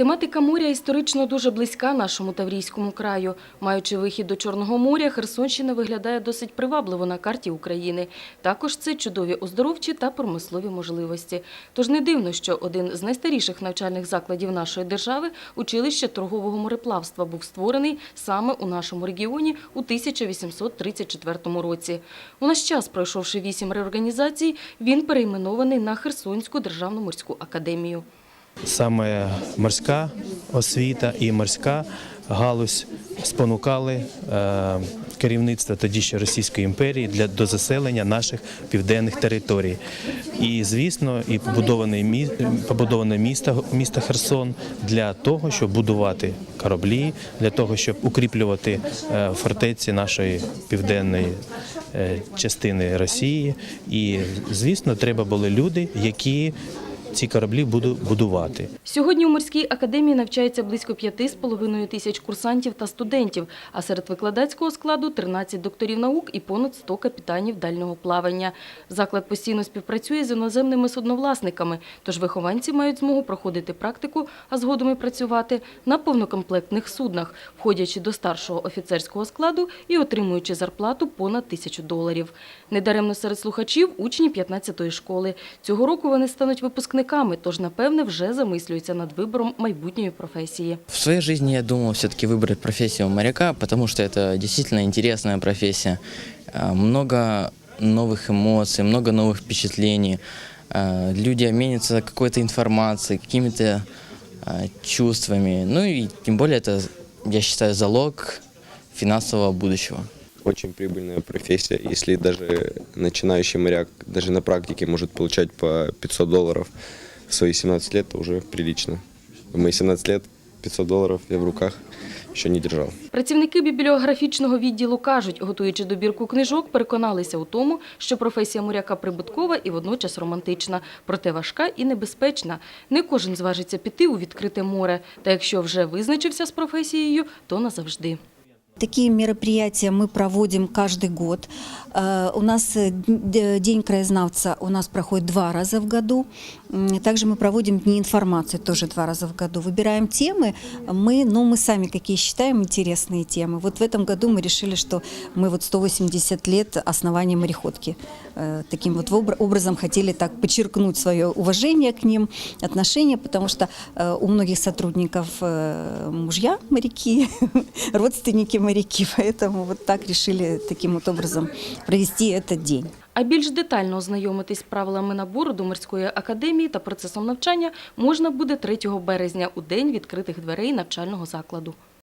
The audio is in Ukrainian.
Тематика моря історично дуже близька нашому Таврійському краю. Маючи вихід до Чорного моря, Херсонщина виглядає досить привабливо на карті України. Також це чудові оздоровчі та промислові можливості. Тож не дивно, що один з найстаріших навчальних закладів нашої держави, училище торгового мореплавства, був створений саме у нашому регіоні у 1834 році. У наш час, пройшовши вісім реорганізацій, він перейменований на Херсонську державну морську академію. Саме морська освіта і морська галузь спонукали е, керівництво тоді ще Російської імперії для до заселення наших південних територій. І звісно, і побудоване мі- побудоване місто, місто Херсон для того, щоб будувати кораблі, для того, щоб укріплювати е, фортеці нашої південної е, частини Росії. І звісно, треба були люди, які ці кораблі будуть будувати. Сьогодні у морській академії навчається близько 5,5 тисяч курсантів та студентів, а серед викладацького складу 13 докторів наук і понад 100 капітанів дальнього плавання. Заклад постійно співпрацює з іноземними судновласниками, тож вихованці мають змогу проходити практику, а згодом і працювати на повнокомплектних суднах, входячи до старшого офіцерського складу і отримуючи зарплату понад тисячу доларів. Недаремно серед слухачів учні 15-ї школи. Цього року вони стануть випускниками, тож, напевне, вже замислюються над вибором майбутньої професії. В своей жизни я думал все-таки выбрать профессию моряка, потому что это действительно интересная профессия. А, Много новых эмоций, много новых впечатлений. А, Люди обменятся какой-то информацией, какими-то а, чувствами. Ну и тем более это, я считаю, залог финансового будущего. Очень прибыльная профессия. Если даже начинающий моряк даже на практике может получать по 500 долларов в свои 17 лет, это уже прилично. В мои 17 лет 500 долларов я в руках еще не держал. Працівники бібліографічного відділу кажуть, готуючи добірку книжок, переконалися у тому, що професія моряка прибуткова і водночас романтична, проте важка і небезпечна. Не кожен зважиться піти у відкрите море, та якщо вже визначився з професією, то назавжди. Такие мероприятия мы проводим каждый год. Э, У нас э, День краезнавца у нас проходит два раза в году. Также мы проводим Дни информации тоже два раза в году. Выбираем темы. Мы, ну, мы сами какие считаем интересные темы. Вот в этом году мы решили, что мы вот 180 лет основания мореходки. Э, Таким вот обра- образом хотели так подчеркнуть свое уважение к ним, отношение, потому что у многих сотрудников мужья моряки, родственники моряки, поэтому вот так решили таким вот образом провести этот день. А більш детально ознайомитись з правилами набору до морської академії та процесом навчання можна буде 3 березня у день відкритих дверей навчального закладу.